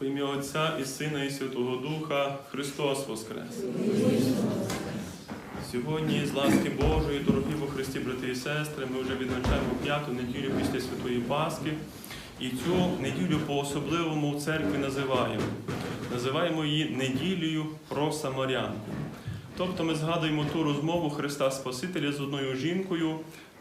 В ім'я Отця і Сина, і Святого Духа Христос Воскрес. Сьогодні, з ласки Божої, дорогі во Христі, брати і сестри, ми вже відзначаємо п'яту неділю після Святої Пасхи. І цю неділю по-особливому в церкві називаємо. Називаємо її неділею про Самарянку. Тобто ми згадуємо ту розмову Христа Спасителя з одною жінкою,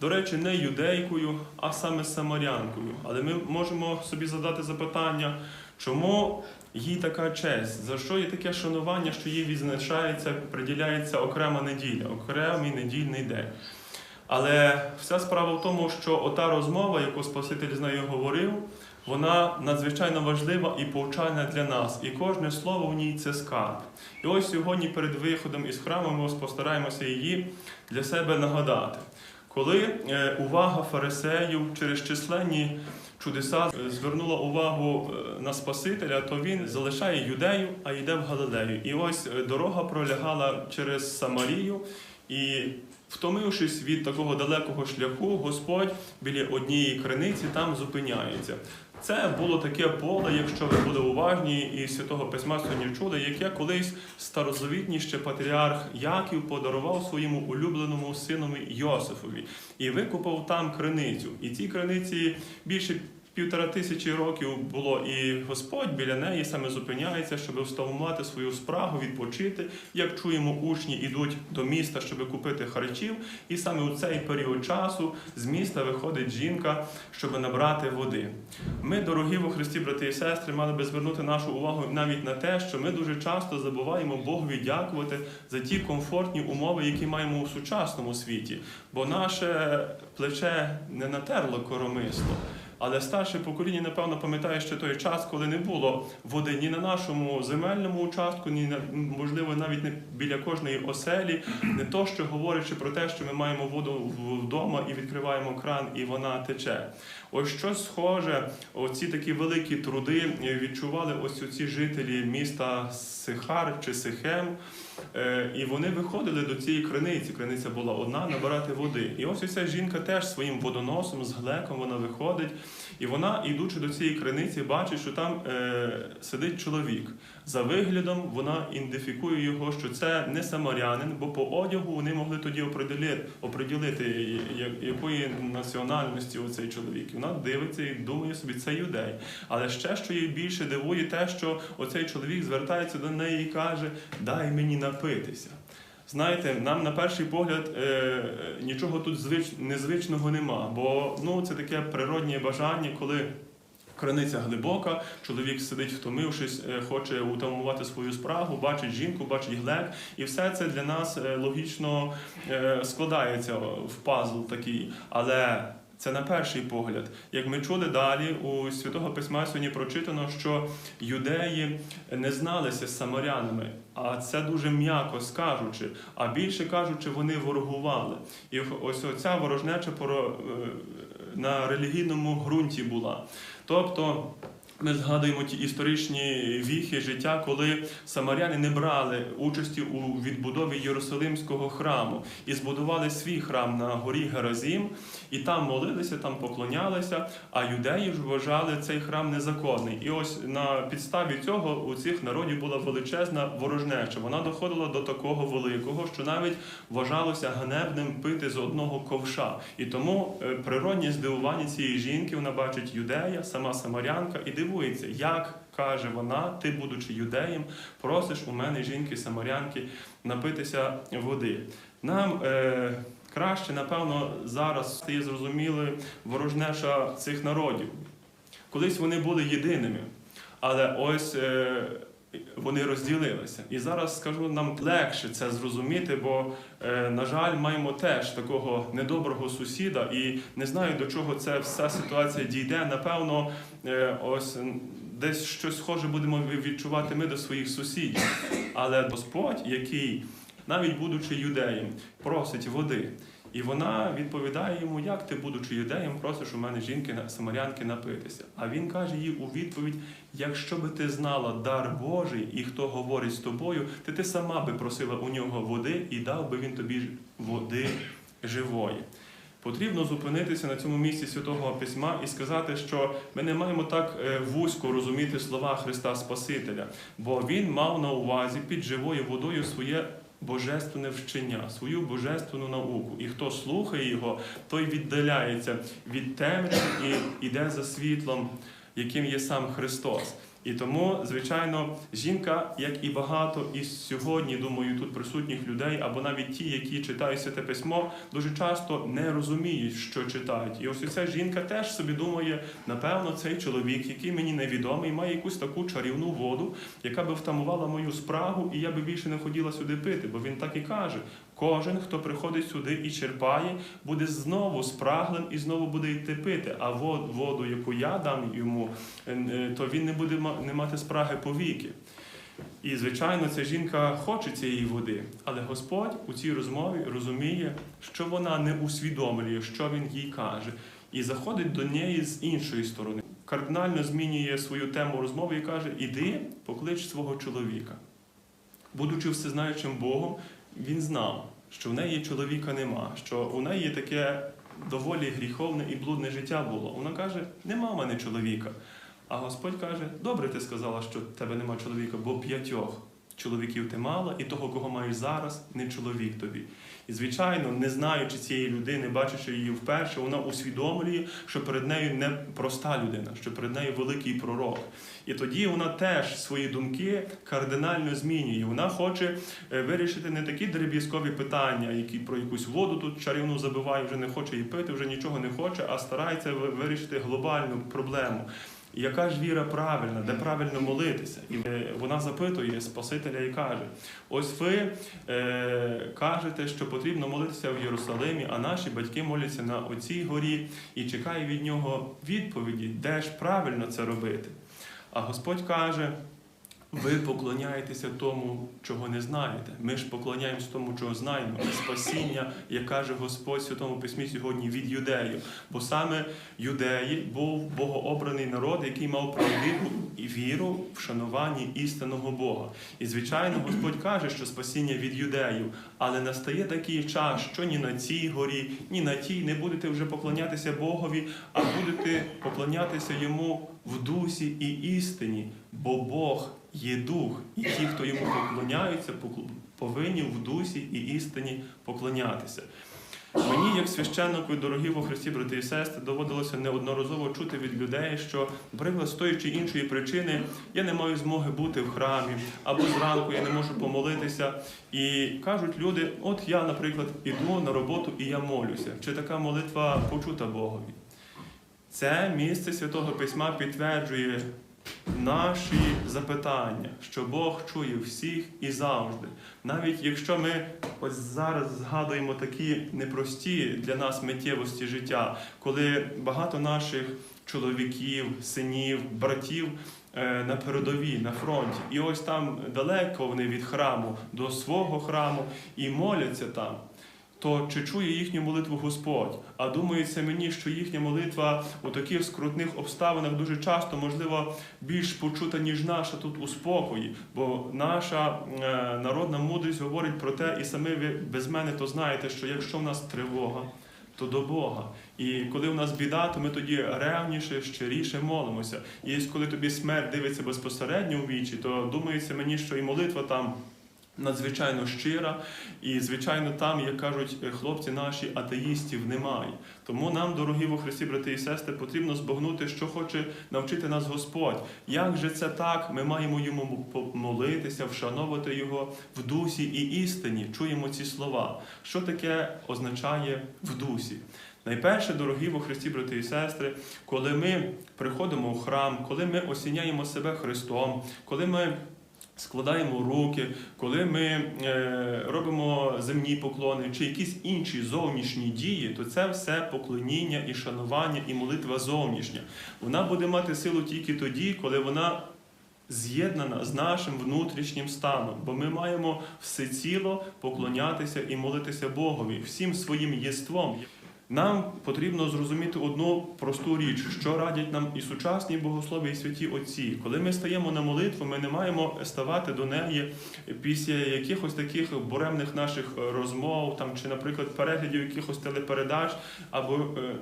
до речі, не юдейкою, а саме самарянкою. Але ми можемо собі задати запитання, чому їй така честь, за що є таке шанування, що їй відзначається, приділяється окрема неділя, окремий недільний день. Але вся справа в тому, що ота розмова, яку Спаситель з нею говорив, вона надзвичайно важлива і повчальна для нас. І кожне слово в ній це скарб. І ось сьогодні перед виходом із храму ми постараємося її для себе нагадати. Коли е, увага фарисеїв через численні чудеса е, звернула увагу е, на Спасителя, то він залишає юдею, а йде в Галилею. І ось дорога пролягала через Самарію, і втомившись від такого далекого шляху, Господь біля однієї криниці там зупиняється. Це було таке поле, якщо ви були уважні, і святого письма сьогодні чули, яке колись старозавітній ще патріарх Яків подарував своєму улюбленому синові Йосифові і викупав там криницю. І ці криниці більше півтора тисячі років було, і Господь біля неї саме зупиняється, щоб вставувати свою спрагу, відпочити. Як чуємо, учні йдуть до міста, щоб купити харчів, і саме у цей період часу з міста виходить жінка, щоб набрати води. Ми, дорогі во Христі, брати і сестри, мали би звернути нашу увагу навіть на те, що ми дуже часто забуваємо Богові дякувати за ті комфортні умови, які маємо у сучасному світі, бо наше плече не натерло коромисло. Але старше покоління, напевно, пам'ятає ще той час, коли не було води ні на нашому земельному участку, ні на можливо навіть не біля кожної оселі. Не то, що говорячи про те, що ми маємо воду вдома і відкриваємо кран, і вона тече. Ось щось схоже, оці такі великі труди відчували ось ці жителі міста Сихар чи Сихем. Е, І вони виходили до цієї криниці. Криниця була одна набирати води. І ось ця жінка теж своїм водоносом з глеком вона виходить, і вона, ідучи до цієї криниці, бачить, що там е, сидить чоловік. За виглядом вона ідентифікує його, що це не самарянин, бо по одягу вони могли тоді оприділити, оприділити якої національності оцей чоловік. І вона дивиться і думає собі, це юдей. Але ще що її більше дивує, те, що оцей чоловік звертається до неї і каже: Дай мені напитися. Знаєте, нам на перший погляд е, нічого тут звич, незвичного нема, бо ну, це таке природнє бажання, коли криниця глибока, чоловік сидить втомившись, е, хоче утамувати свою спрагу, бачить жінку, бачить глек, і все це для нас е, логічно е, складається в пазл такий. Але це на перший погляд. Як ми чули далі, у Святого Письма сьогодні прочитано, що юдеї не зналися з самарянами, а це дуже м'яко скажучи, а більше кажучи, вони ворогували. І ось оця ворожнеча е, на релігійному ґрунті була. Тобто. Ми згадуємо ті історичні віхи життя, коли самаряни не брали участі у відбудові Єрусалимського храму і збудували свій храм на горі Геразім, і там молилися, там поклонялися. А юдеї ж вважали цей храм незаконний. І ось на підставі цього у цих народів була величезна ворожнеча. Вона доходила до такого великого, що навіть вважалося ганебним пити з одного ковша. І тому е, природні здивування цієї жінки вона бачить юдея, сама самарянка, і дивується, як каже вона, ти, будучи юдеєм, просиш у мене жінки самарянки напитися води. Нам е, краще, напевно, зараз стає зрозуміли ворожнеча цих народів. Колись вони були єдиними, але ось. Е, вони розділилися. І зараз скажу, нам легше це зрозуміти, бо, е, на жаль, маємо теж такого недоброго сусіда, і не знаю, до чого ця вся ситуація дійде. Напевно, е, ось десь щось схоже будемо відчувати ми до своїх сусідів. Але Господь, який, навіть будучи юдеєм, просить води. І вона відповідає йому, як ти, будучи юдеєм, просиш у мене жінки самарянки напитися. А він каже їй у відповідь: якщо би ти знала дар Божий і хто говорить з тобою, то ти сама би просила у нього води і дав би він тобі води живої. Потрібно зупинитися на цьому місці святого письма і сказати, що ми не маємо так е, вузько розуміти слова Христа Спасителя, бо Він мав на увазі під живою водою своє божественне вчення, свою божественну науку. І хто слухає його, той віддаляється від темряви і йде за світлом, яким є сам Христос. І тому, звичайно, жінка, як і багато із сьогодні, думаю, тут присутніх людей, або навіть ті, які читають святе письмо, дуже часто не розуміють, що читають. І ось ця жінка теж собі думає, напевно, цей чоловік, який мені невідомий, має якусь таку чарівну воду, яка би втамувала мою спрагу, і я би більше не хотіла сюди пити, бо він так і каже. Кожен, хто приходить сюди і черпає, буде знову спраглим і знову буде йти пити. А воду, яку я дам йому, е, е, то він не буде не мати спраги повіки. І, звичайно, ця жінка хоче цієї води, але Господь у цій розмові розуміє, що вона не усвідомлює, що він їй каже, і заходить до неї з іншої сторони. Кардинально змінює свою тему розмови і каже: Іди, поклич свого чоловіка. Будучи всезнаючим Богом, він знав, що в неї чоловіка нема, що у неї таке доволі гріховне і блудне життя було. Вона каже: нема в мене чоловіка. А Господь каже: добре, ти сказала, що в тебе нема чоловіка, бо п'ятьох чоловіків ти мала, і того, кого маєш зараз, не чоловік тобі. І, звичайно, не знаючи цієї людини, бачачи її вперше, вона усвідомлює, що перед нею не проста людина, що перед нею великий пророк. І тоді вона теж свої думки кардинально змінює. Вона хоче е, вирішити не такі дріб'язкові питання, які про якусь воду тут чарівну забиває, вже не хоче її пити, вже нічого не хоче, а старається вирішити глобальну проблему. Яка ж віра правильна, де правильно молитися? І е, вона запитує Спасителя і каже: ось ви е, кажете, що потрібно молитися в Єрусалимі, а наші батьки моляться на оцій горі і чекає від нього відповіді, де ж правильно це робити. А Господь каже: ви поклоняєтеся тому, чого не знаєте. Ми ж поклоняємось тому, чого знаємо. І спасіння, як каже Господь в Святому Письмі сьогодні від юдеїв. Бо саме юдеї був богообраний народ, який мав правдиву віру в шануванні істинного Бога. І звичайно, Господь каже, що спасіння від юдеїв, але настає такий час, що ні на цій горі, ні на тій не будете вже поклонятися Богові, а будете поклонятися йому в дусі і істині, бо Бог є дух, і ті, хто йому поклоняються, повинні в дусі і істині поклонятися. Мені, як священнику, і дорогі во Христі, брати і сестри, доводилося неодноразово чути від людей, що, наприклад, з тої чи іншої причини я не маю змоги бути в храмі, або зранку я не можу помолитися. І кажуть люди: от я, наприклад, іду на роботу і я молюся. Чи така молитва почута Богові? Це місце Святого Письма підтверджує наші запитання, що Бог чує всіх і завжди. Навіть якщо ми ось зараз згадуємо такі непрості для нас миттєвості життя, коли багато наших чоловіків, синів, братів е, на передовій, на фронті, і ось там далеко вони від храму до свого храму і моляться там то чи чує їхню молитву Господь? А думається мені, що їхня молитва у таких скрутних обставинах дуже часто, можливо, більш почута, ніж наша тут у спокої. Бо наша е, народна мудрість говорить про те, і самі ви без мене то знаєте, що якщо в нас тривога, то до Бога. І коли в нас біда, то ми тоді ревніше, щиріше молимося. І коли тобі смерть дивиться безпосередньо у вічі, то думається мені, що і молитва там надзвичайно щира, і звичайно, там, як кажуть е, хлопці наші, атеїстів немає. Тому нам, дорогі во Христі, брати і сестри, потрібно збагнути, що хоче навчити нас Господь. Як же це так? Ми маємо йому молитися, вшановувати його в дусі і істині. Чуємо ці слова. Що таке означає в дусі? Найперше, дорогі во Христі, брати і сестри, коли ми приходимо в храм, коли ми осіняємо себе Христом, коли ми складаємо руки, коли ми е, робимо земні поклони чи якісь інші зовнішні дії, то це все поклоніння і шанування, і молитва зовнішня. Вона буде мати силу тільки тоді, коли вона з'єднана з нашим внутрішнім станом, бо ми маємо всеціло поклонятися і молитися Богові всім своїм єством. Нам потрібно зрозуміти одну просту річ, що радять нам і сучасні богослови, і святі отці. Коли ми стаємо на молитву, ми не маємо ставати до неї після якихось таких буремних наших розмов, там чи, наприклад, переглядів якихось телепередач, або е,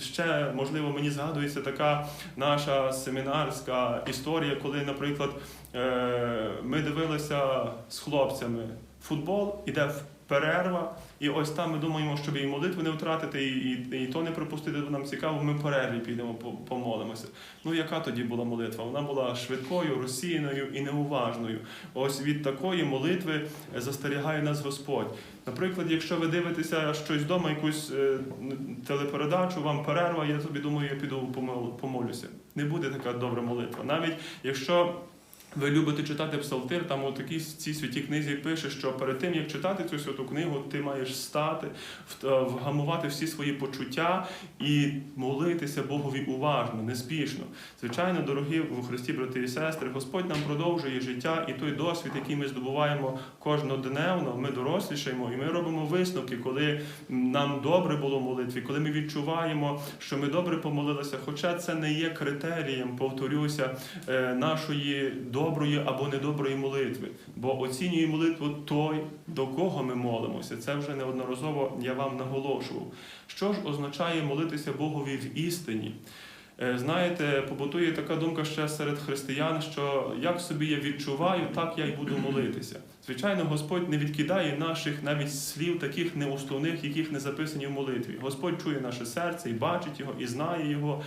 ще можливо мені згадується така наша семінарська історія, коли, наприклад, е, ми дивилися з хлопцями футбол, іде в перерва, і ось там ми думаємо, щоб і молитви не втратити, і, і, і то не пропустити, бо нам цікаво, ми в перерві підемо по- помолимося. Ну яка тоді була молитва? Вона була швидкою, розсіяною і неуважною. Ось від такої молитви застерігає нас Господь. Наприклад, якщо ви дивитеся щось вдома, якусь е, телепередачу, вам перерва, я собі думаю, я піду помолюся. Не буде така добра молитва. Навіть якщо ви любите читати псалтир, там у такій цій святій книзі пише, що перед тим як читати цю святу книгу, ти маєш стати, вгамувати всі свої почуття і молитися Богові уважно, неспішно. Звичайно, дорогі у Христі, брати і сестри, Господь нам продовжує життя і той досвід, який ми здобуваємо кожнодневно, ми дорослішаємо і ми робимо висновки, коли нам добре було в молитві, коли ми відчуваємо, що ми добре помолилися, хоча це не є критерієм, повторюся, е, нашої доброї або недоброї молитви. Бо оцінює молитву той, до кого ми молимося. Це вже неодноразово я вам наголошував. Що ж означає молитися Богові в істині? Е, Знаєте, побутує така думка ще серед християн, що як собі я відчуваю, так я й буду молитися. Звичайно, Господь не відкидає наших навіть слів, таких неуставних, яких не записані в молитві. Господь чує наше серце і бачить його, і знає його.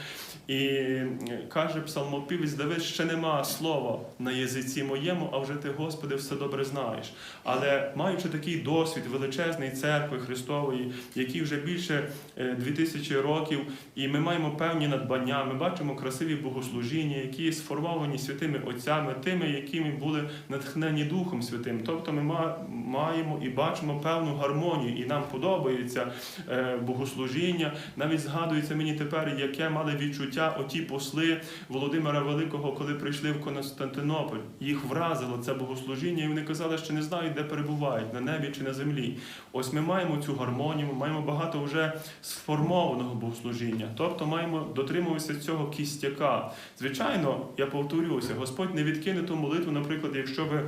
І е, каже псалмопівець Давид, ще нема слова на язиці моєму, а вже ти, Господи, все добре знаєш. Але маючи такий досвід величезної церкви Христової, який вже більше е, 2000 років, і ми маємо певні надбання, ми бачимо красиві богослужіння, які сформовані святими отцями, тими, якими були натхнені Духом Святим. Тобто ми маємо і бачимо певну гармонію, і нам подобається е, богослужіння. Навіть згадується мені тепер, яке мали відчуття оті посли Володимира Великого, коли прийшли в Константинополь. Їх вразило це богослужіння, і вони казали, що не знають, де перебувають на небі чи на землі. Ось ми маємо цю гармонію, ми маємо багато вже сформованого богослужіння, тобто маємо дотримуватися цього кістяка. Звичайно, я повторюся, Господь не відкине ту молитву, наприклад, якщо ви.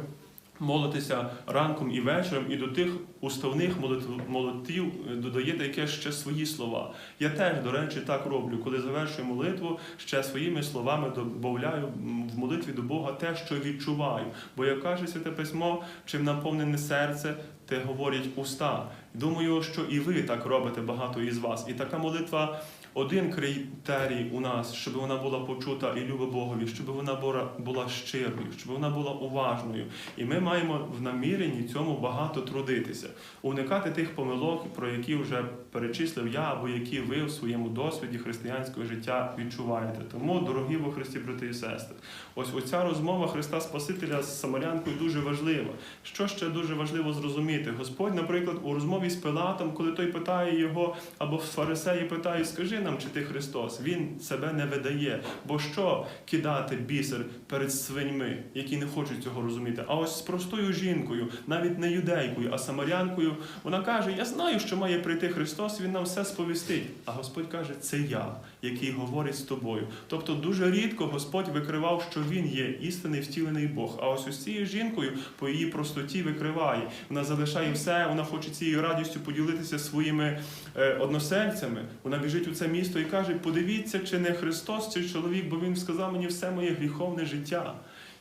Молитеся ранком і вечором, і до тих уставних молитв, молитвів е, додаєте якесь ще свої слова. Я теж, до речі, так роблю. Коли завершую молитву, ще своїми словами додаю в молитві до Бога те, що відчуваю. Бо як каже Святе Письмо, чим наповнене серце, те говорять уста. Думаю, що і ви так робите багато із вас. І така молитва один критерій у нас, щоб вона була почута і люба Богові, щоб вона була, була щирою, щоб вона була уважною. І ми маємо в наміренні цьому багато трудитися, уникати тих помилок, про які вже перечислив я, або які ви в своєму досвіді християнського життя відчуваєте. Тому, дорогі во Христі, брати і сестри, ось оця розмова Христа Спасителя з Самарянкою дуже важлива. Що ще дуже важливо зрозуміти? Господь, наприклад, у розмові з Пилатом, коли той питає його, або фарисеї питають, скажи нам, чи ти Христос, він себе не видає. Бо що кидати бісер перед свиньми, які не хочуть цього розуміти? А ось з простою жінкою, навіть не юдейкою, а самарянкою, вона каже: Я знаю, що має прийти Христос, він нам все сповістить. А Господь каже, це я, який говорить з тобою. Тобто дуже рідко Господь викривав, що він є істинний втілений Бог. А ось ось цією жінкою по її простоті викриває. Вона залишає все, вона хоче цією радістю поділитися своїми е, односельцями. Вона біжить у це місто і каже: подивіться, чи не Христос, чи чоловік, бо він сказав мені все моє гріховне життя.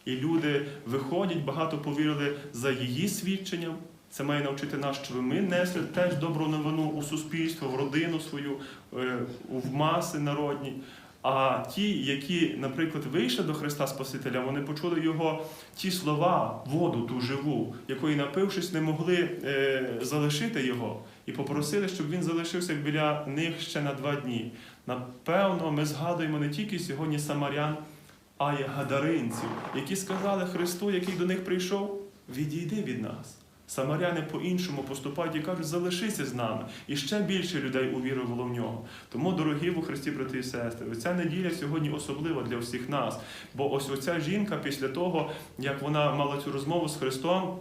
І люди виходять, багато повірили за її свідченням. Це має навчити нас, щоб ми несли теж добру новину у суспільство, в родину свою, е, в маси народні. А ті, які, наприклад, вийшли до Христа Спасителя, вони почули його ті слова, воду ту живу, якої, напившись, не могли е, залишити його, і попросили, щоб він залишився біля них ще на два дні. Напевно, ми згадуємо не тільки сьогодні самарян, а й гадаринців, які сказали Христу, який до них прийшов, відійди від нас. Самаряни по-іншому поступають і кажуть, залишися з нами. І ще більше людей увірувало в нього. Тому, дорогі у Христі, брати і сестри, ця неділя сьогодні особлива для всіх нас. Бо ось оця жінка, після того, як вона мала цю розмову з Христом,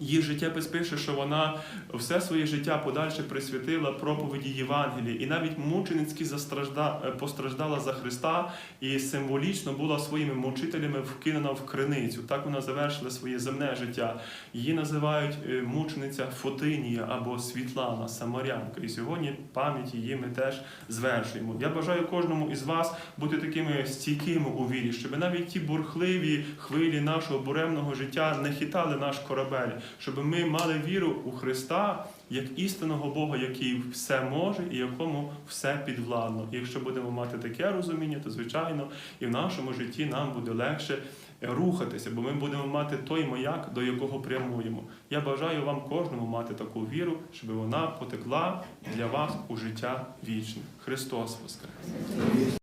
Її життєпис пише, що вона все своє життя подальше присвятила проповіді Євангелії, і навіть мученицьки е, постраждала за Христа і символічно була своїми мучителями вкинена в криницю. Так вона завершила своє земне життя. Її називають е, мучениця Фотинія або Світлана, Самарянка. І сьогодні пам'ять її ми теж звершуємо. Я бажаю кожному із вас бути такими стійкими у вірі, щоб навіть ті бурхливі хвилі нашого буремного життя не хитали наш корабель, щоб ми мали віру у Христа як істинного Бога, який все може і якому все підвладно. І якщо будемо мати таке розуміння, то звичайно і в нашому житті нам буде легше рухатися, бо ми будемо мати той маяк, до якого прямуємо. Я бажаю вам кожному мати таку віру, щоб вона потекла для вас у життя вічне. Христос Воскрес!